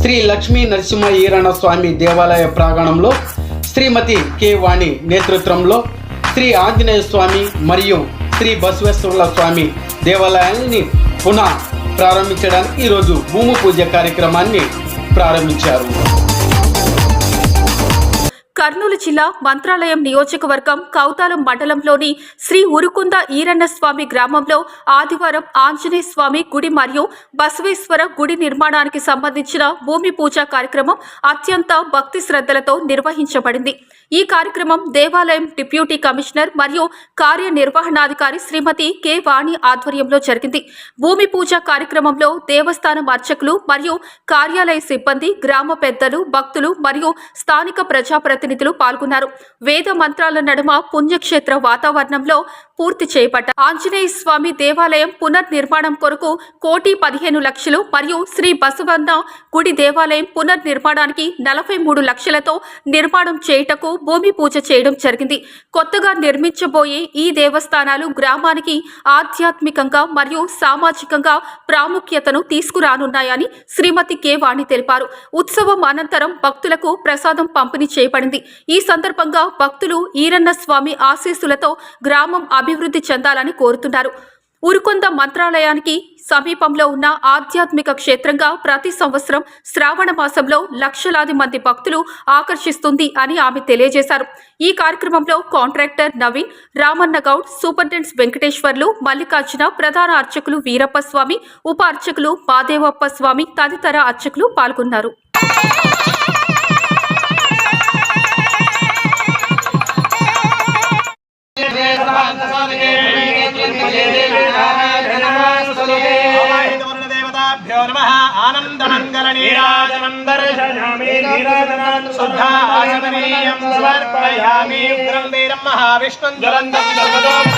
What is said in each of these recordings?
శ్రీ లక్ష్మీ నరసింహ ఈరణ స్వామి దేవాలయ ప్రాంగణంలో శ్రీమతి కె వాణి నేతృత్వంలో శ్రీ ఆంజనేయ స్వామి మరియు శ్రీ బసవేశ్వరుల స్వామి దేవాలయాన్ని పునః ప్రారంభించడానికి ఈరోజు భూమి పూజ కార్యక్రమాన్ని ప్రారంభించారు. కర్నూలు జిల్లా మంత్రాలయం నియోజకవర్గం కౌతాలం మండలంలోని శ్రీ ఉరుకుంద ఈరన్న స్వామి గ్రామంలో ఆదివారం ఆంజనేయ స్వామి గుడి మరియు బసవేశ్వర గుడి నిర్మాణానికి సంబంధించిన భూమి పూజ కార్యక్రమం అత్యంత భక్తి శ్రద్ధలతో నిర్వహించబడింది. ఈ కార్యక్రమం దేవాలయం డిప్యూటీ కమిషనర్ మరియు కార్యనిర్వహణాధికారి శ్రీమతి కె వాణి ఆధ్వర్యంలో జరిగింది. భూమి పూజ కార్యక్రమంలో దేవస్థానం అర్చకులు మరియు కార్యాలయ సిబ్బంది గ్రామ పెద్దలు భక్తులు మరియు స్థానిక ప్రజాప్రతినిధులు పాల్గొన్నారు. వేద మంత్రాల నడుమ పుణ్యక్షేత్ర వాతావరణంలో పూర్తి చేపట్ట ఆంజనేయ స్వామి దేవాలయం పునర్నిర్మాణం కొరకు కోటి పదిహేను లక్షలు మరియు శ్రీ బసవన్న గుడి దేవాలయం పునర్నిర్మాణానికి నలభై మూడు లక్షలతో నిర్మాణం చేయుటకు భూమి పూజ చేయడం జరిగింది. కొత్తగా నిర్మించబోయే ఈ దేవస్థానాలు గ్రామానికి ఆధ్యాత్మికంగా మరియు సామాజికంగా ప్రాముఖ్యతను తీసుకురానున్నాయని శ్రీమతి కే వాణి తెలిపారు. ఉత్సవం అనంతరం భక్తులకు ప్రసాదం పంపిణీ చేయబడింది. ఈ సందర్భంగా భక్తులు ఈరన్న స్వామి ఆశీస్సులతో గ్రామం అభివృద్ధి చెందాలని కోరుతున్నారు. ఉరుకొంద మంత్రాలయానికి సమీపంలో ఉన్న ఆధ్యాత్మిక క్షేత్రంగా ప్రతి సంవత్సరం శ్రావణ మాసంలో లక్షలాది మంది భక్తులు ఆకర్షిస్తుంది అని ఆమె తెలియజేశారు ఈ కార్యక్రమంలో కాంట్రాక్టర్ నవీన్ రామన్న గౌడ్ సూపరింటెండెంట్స్ వెంకటేశ్వర్లు మల్లికార్జున ప్రధాన అర్చకులు వీరప్ప స్వామి ఉప అర్చకులు మాదేవప్ప స్వామి తదితర అర్చకులు పాల్గొన్నారు Yeah. నమ. ఆనందమంగళ నీరాజనం దర్శయామి శుద్ధాచమనీయం సమర్పయామి. ఉగ్రం వీరం మహావిష్ణుం జ్వలంతం సర్వతో ఓం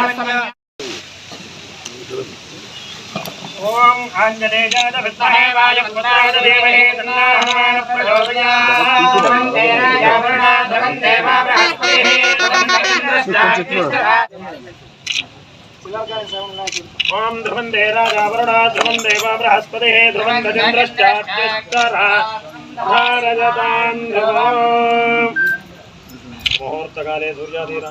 ఆంజనేయాయ ॐ आञ्जनेयादभिद्महे वायुपुत्राददेवहे तन्नाहमान प्रचोदयात् ॐ ध्रुवं देराजावरुणा ध्रुवं देवा बृहस्पतिः ध्रुवं गजेन्द्रश्चाभ्यस्तरः मुहूर्तकाले सूर्याधीरा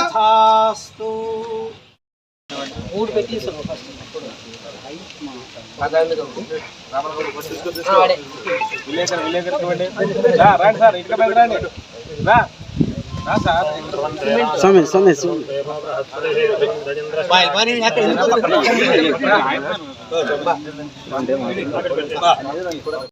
ధ్రువం గజేంద్రశ్చాత్యస్తరా భారజతాం ధ్రువం ముహూర్తకాలే సార్ ఇక్కడ రా